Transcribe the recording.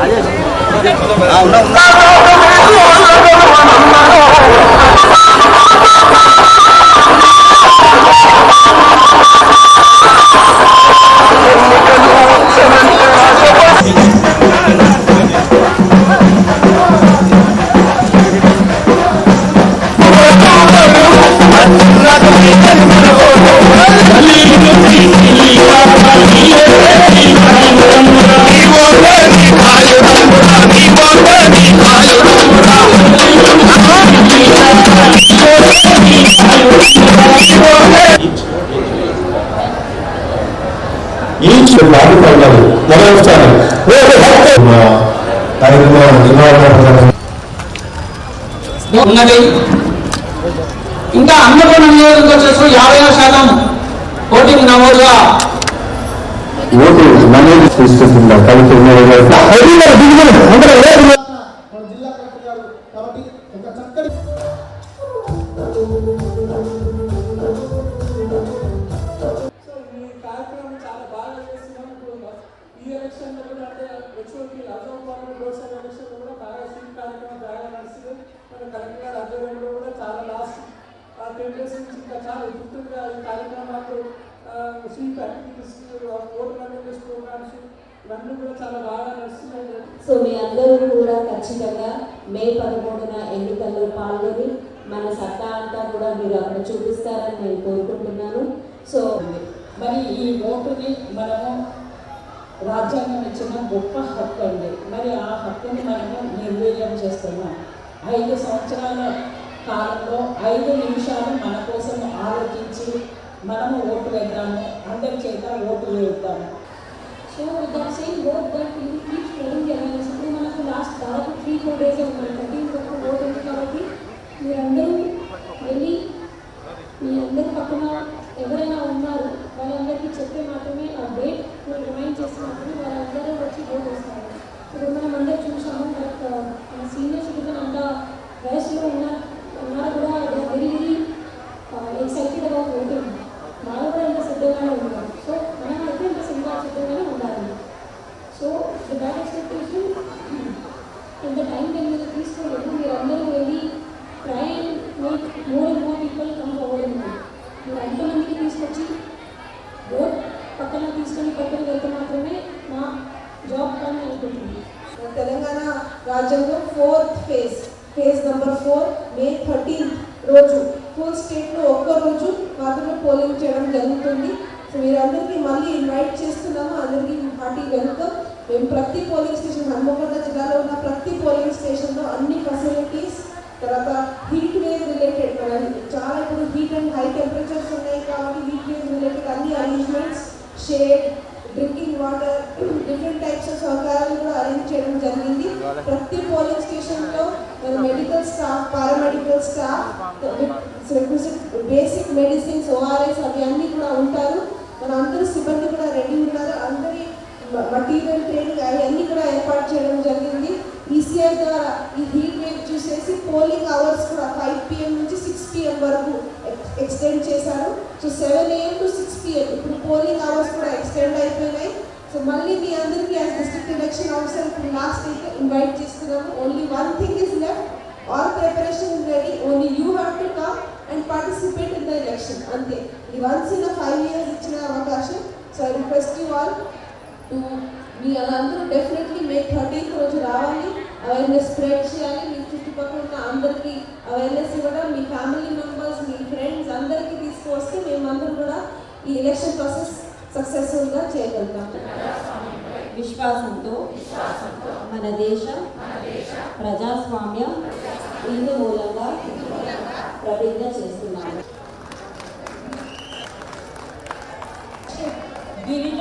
好好好 each బాధపడ్డారు నిర్వహణ ఉన్నది. ఇంకా అన్నపూర్ణ నియోజకవర్గం వచ్చేసి యాభై ఆరు శాతం ఓటింగ్ నమోదుగా ఓటు నమోదు గారు కాబట్టి చక్కటి ఈ ఎలక్షన్లో కూడా అంటే హెచ్ఓకి అజోపాలన లోక్సభ ఎలక్షన్ కూడా బాగా సీట్ కార్యక్రమం బాగా నడుస్తుంది మన కలెక్టర్ గారు ఆధ్వర్యంలో కూడా చాలా లాస్ట్ టెన్ డేస్ నుంచి ఇంకా చాలా గుర్తుగా ఈ కార్యక్రమాలు sweet activities voter awareness programmes ఇవన్నీ కూడా చాలా బాగా నడుస్తున్నాయి. సో మీ అందరూ కూడా ఖచ్చితంగా మే పదమూడున ఎన్నికల్లో పాల్గొని మన సత్తా అంతా కూడా మీరు అక్కడ చూపిస్తారని నేను కోరుకుంటున్నాను. సో మరి ఈ ఓటుని మనము రాజ్యాంగం ఇచ్చిన గొప్ప హక్కు అండి. మరి ఆ హక్కుని మనము నిర్వీర్యం చేస్తున్నాం. ఐదు సంవత్సరాల కాలంలో ఐదు నిమిషాలు మన కోసం ఆలోచించి మనము ఓటు వేద్దాము. అందరి చేత ఓటు వేద్దాము. So that same vote that you keep spreading ఇప్పుడు మనకు లాస్ట్ దాదాపు త్రీ ఫోర్ డేస్ ఉంది ఓటు ఓట్ ఉంది కాబట్టి మీరందరూ వెళ్ళి మీ అందరి పక్కన ఎవరైనా ఉన్నారు వాళ్ళందరికీ చెప్తే మాత్రమే ఆ డేట్ రిమైండ్ వాళ్ళందరూ వచ్చి ఓట్ వేస్తారు ఇప్పుడు మనం అందరూ చూసాము బట్ uh, మన సీనియర్ సిటిజన్ అంత వయసులో ఉన్న ఉన్నారు కూడా very very excited about voting వాళ్ళు కూడా ఎంత సిద్ధంగానే ఉన్నారు. సో మనం అయితే ఎంత సిద్ధంగా సిద్ధంగానే ఉండాలి. సో ద బ్యాడ్ ఎక్స్పెక్టేషన్ ఇంత టైం టైం మీద తీసుకోలేదు మీరు అందరూ వెళ్ళి try and make more and more people come forward మీరు ఎంతమందికి తీసుకొచ్చి ఓట్ పక్కన తీసుకొని పక్కన వెళ్తున్నారు? జాబ్ కానీ ఉంటుంది తెలంగాణ రాజ్యంలో fourth phase. Phase number four May thirteenth రోజు. ఫుల్ స్టేట్లో ఒక్క రోజు మాత్రమే పోలింగ్ చేయడం జరుగుతుంది. సో మీరందరికీ మళ్ళీ ఇన్వైట్ చేస్తున్నాము. అందరికీ పార్టీ వెల్కమ్. మేము ప్రతి పోలింగ్ స్టేషన్ హన్మకొండ జిల్లాలో ఉన్న ప్రతి పోలింగ్ స్టేషన్లో అన్ని ఫెసిలిటీస్ తర్వాత హీట్ వేవ్ రిలేటెడ్ చాలా ఇప్పుడు హీట్ అండ్ హై టెంపరేచర్స్ ఉన్నాయి కాబట్టి హీట్ వేవ్ రిలేటెడ్ అన్ని arrangements shade drinking water different types of సౌకర్యాలు కూడా అరేంజ్ చేయడం జరిగింది. ప్రతి పోలింగ్ స్టేషన్లో మన medical staff paramedical staff basic medicines ORS అవి అన్ని కూడా ఉంటారు. మన అందరూ సిబ్బంది కూడా రెడీ ఉన్నారు. అందరి మటీరియల్ ట్రైనింగ్ అవన్నీ కూడా ఏర్పాటు చేయడం జరిగింది. ఈసీఐ ద్వారా ఈ హీట్ వేవ్ చూసేసి పోలింగ్ అవర్స్ కూడా ఫైవ్ పిఎం నుంచి సిక్స్ పిఎం వరకు ఎక్స్టెండ్ చేశారు. So seven AM to six PM ఇప్పుడు పోలింగ్ అవర్స్ కూడా ఎక్స్టెండ్ అయిపోయినాయి. సో మళ్ళీ మీ అందరికీ యాజ్ డిస్ట్రిక్ట్ ఎలక్షన్ ఆఫీసర్ ఇప్పుడు లాస్ట్ అయితే ఇన్వైట్ చేస్తున్నాము. Only one thing is left all preparation is ready only you have to come and participate in the election అంతే ఇది వన్స్ ఇన్ ఫైవ్ ఇయర్స్ ఇచ్చిన అవకాశం. So I request you all to మీ అందరూ definitely మే thirteenth రోజు రావాలి. Awareness spread చేయాలి. మీ చుట్టుపక్కల ఉన్న అందరికీ అవేర్నెస్ ఇవ్వడం. మీ ఫ్యామిలీ మెంబర్స్ మీ ఫ్రెండ్స్ అందరికీ తీసుకువస్తే మేమందరం కూడా ఈ ఎలక్షన్ ప్రాసెస్ సక్సెస్ఫుల్గా చేయగలుగుతాం. విశ్వాసంతో మన దేశ ప్రజాస్వామ్యం ఇందు మూలంగా ప్రతిజ్ఞ చేస్తున్నాను గిరిజ